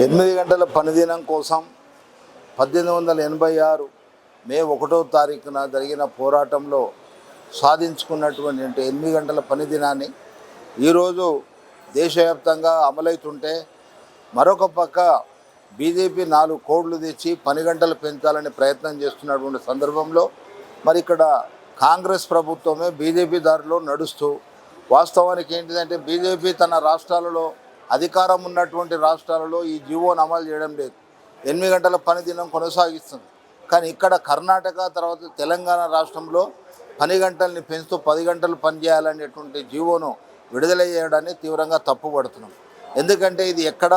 ఎనిమిది గంటల పనిదినం కోసం పద్దెనిమిది వందల ఎనభై ఆరు మే ఒకటో తారీఖున జరిగిన పోరాటంలో సాధించుకున్నటువంటి ఎనిమిది గంటల పనిదినాన్ని ఈరోజు దేశవ్యాప్తంగా అమలవుతుంటే మరొక పక్క బీజేపీ నాలుగు కోడ్లు తెచ్చి పని గంటలు పెంచాలని ప్రయత్నం చేస్తున్నటువంటి సందర్భంలో మరి ఇక్కడ కాంగ్రెస్ ప్రభుత్వమే బీజేపీ దారిలో నడుస్తూ వాస్తవానికి ఏంటిదంటే బీజేపీ తన రాష్ట్రాలలో అధికారం ఉన్నటువంటి రాష్ట్రాలలో ఈ జీవోను అమలు చేయడం లేదు. ఎనిమిది గంటల పని దినం కొనసాగిస్తుంది. కానీ ఇక్కడ కర్ణాటక తర్వాత తెలంగాణ రాష్ట్రంలో పని గంటల్ని పెంచుతూ పది గంటలు పనిచేయాలనేటువంటి జీవోను విడుదల చేయడాన్ని తీవ్రంగా తప్పుపడుతున్నాం. ఎందుకంటే ఇది ఎక్కడ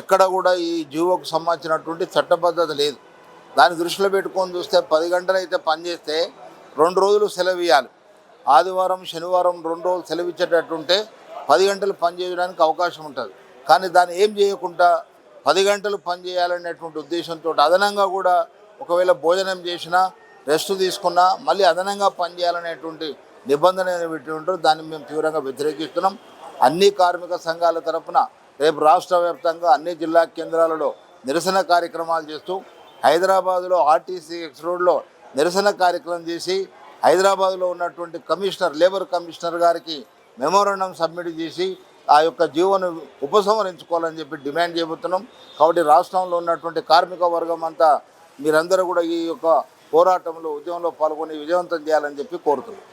ఎక్కడ కూడా ఈ జీవోకు సంబంధించినటువంటి చట్టబద్ధత లేదు. దాన్ని దృష్టిలో పెట్టుకొని చూస్తే పది గంటలు అయితే పనిచేస్తే రెండు రోజులు సెలవు ఇవ్వాలి ఆదివారం శనివారం రెండు రోజులు సెలవు ఇచ్చేటట్టుంటే పది గంటలు పని చేయడానికి అవకాశం ఉంటుంది. కానీ దాన్ని ఏం చేయకుండా పది గంటలు పని చేయాలనేటువంటి ఉద్దేశంతో అదనంగా కూడా ఒకవేళ భోజనం చేసినా రెస్ట్ తీసుకున్నా మళ్ళీ అదనంగా పని చేయాలనేటువంటి నిబంధన పెట్టి ఉంటారు. దాన్ని మేము తీవ్రంగా వ్యతిరేకిస్తున్నాం. అన్ని కార్మిక సంఘాల తరఫున రేపు రాష్ట్ర వ్యాప్తంగా అన్ని జిల్లా కేంద్రాలలో నిరసన కార్యక్రమాలు చేస్తూ హైదరాబాదులో ఆర్టీసీ ఎక్స్ రోడ్లో నిరసన కార్యక్రమం చేసి హైదరాబాద్లో ఉన్నటువంటి కమిషనర్ లేబర్ కమిషనర్ గారికి మెమోరాండం సబ్మిట్ చేసి ఆ యొక్క జీవోను ఉపసంహరించుకోవాలని చెప్పి డిమాండ్ చేయబోతున్నాం. కాబట్టి రాష్ట్రంలో ఉన్నటువంటి కార్మిక వర్గం అంతా మీరందరూ కూడా ఈ యొక్క పోరాటంలో ఉద్యమంలో పాల్గొని విజయవంతం చేయాలని చెప్పి కోరుతున్నాం.